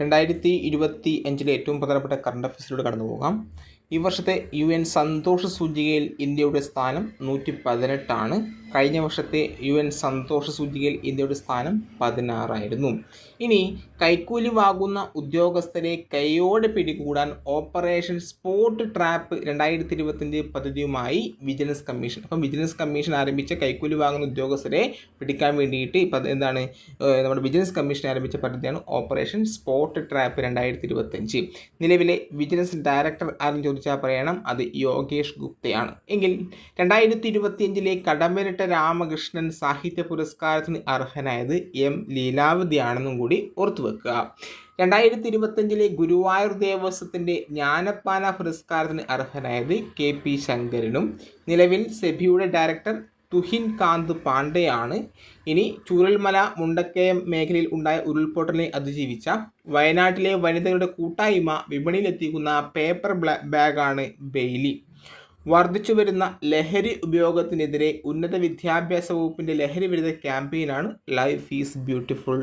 രണ്ടായിരത്തി ഇരുപത്തി അഞ്ചിലെ ഏറ്റവും പ്രധാനപ്പെട്ട കറണ്ട് അഫയേഴ്സിലൂടെ കടന്നു പോകാം ഈ വർഷത്തെ യു എൻ സന്തോഷ സൂചികയിൽ ഇന്ത്യയുടെ സ്ഥാനം നൂറ്റി പതിനെട്ടാണ് കഴിഞ്ഞ വർഷത്തെ യു എൻ സന്തോഷ സൂചികയിൽ ഇന്ത്യയുടെ സ്ഥാനം പതിനാറായിരുന്നു. ഇനി കൈക്കൂലി വാങ്ങുന്ന ഉദ്യോഗസ്ഥരെ കൈയോടെ പിടികൂടാൻ ഓപ്പറേഷൻ സ്പോട്ട് ട്രാപ്പ് രണ്ടായിരത്തി ഇരുപത്തിന്റെ പദ്ധതിയുമായി വിജിലൻസ് കമ്മീഷൻ. അപ്പം വിജിലൻസ് കമ്മീഷൻ ആരംഭിച്ച കൈക്കൂലി വാങ്ങുന്ന ഉദ്യോഗസ്ഥരെ പിടിക്കാൻ വേണ്ടിയിട്ട് എന്താണ് നമ്മുടെ വിജിലൻസ് കമ്മീഷൻ ആരംഭിച്ച പദ്ധതിയാണ് ഓപ്പറേഷൻ സ്പോട്ട് ട്രാപ്പ് രണ്ടായിരത്തി ഇരുപത്തഞ്ച് നിലവിലെ വിജിലൻസ് ഡയറക്ടർ ആരും ചോദിച്ചാൽ പറയണം. അത് യോഗേഷ് ഗുപ്തയാണ്. എങ്കിൽ രണ്ടായിരത്തി ഇരുപത്തിയഞ്ചിലെ കടമ്പരട്ട രാമകൃഷ്ണൻ സാഹിത്യ പുരസ്കാരത്തിന് അർഹനായത് എം ലീലാവതിയാണെന്നും കൂടി ഓർത്തു വെക്കുക. രണ്ടായിരത്തി ഇരുപത്തഞ്ചിലെ ഗുരുവായൂർ ദേവസ്വത്തിന്റെ ജ്ഞാനപ്പാന പുരസ്കാരത്തിന് അർഹനായത് കെ പി ശങ്കരനും. നിലവിൽ സെബിയുടെ ഡയറക്ടർ തുഹിൻ കാന്ത് പാണ്ഡെയാണ്. ഇനി ചൂരൽമല മുണ്ടക്കയം മേഖലയിൽ ഉണ്ടായ ഉരുൾപൊട്ടലിനെ അതിജീവിച്ച വയനാട്ടിലെ വനിതകളുടെ കൂട്ടായ്മ വിപണിയിലെത്തിക്കുന്ന പേപ്പർ ബ്ലാ ബാഗാണ് ബെയ്ലി. വർദ്ധിച്ചു വരുന്ന ലഹരി ഉപയോഗത്തിനെതിരെ ഉന്നത വിദ്യാഭ്യാസ വകുപ്പിന്റെ ലഹരി വിരുദ്ധ ക്യാമ്പയിനാണ് ലൈഫ് ഈസ് ബ്യൂട്ടിഫുൾ.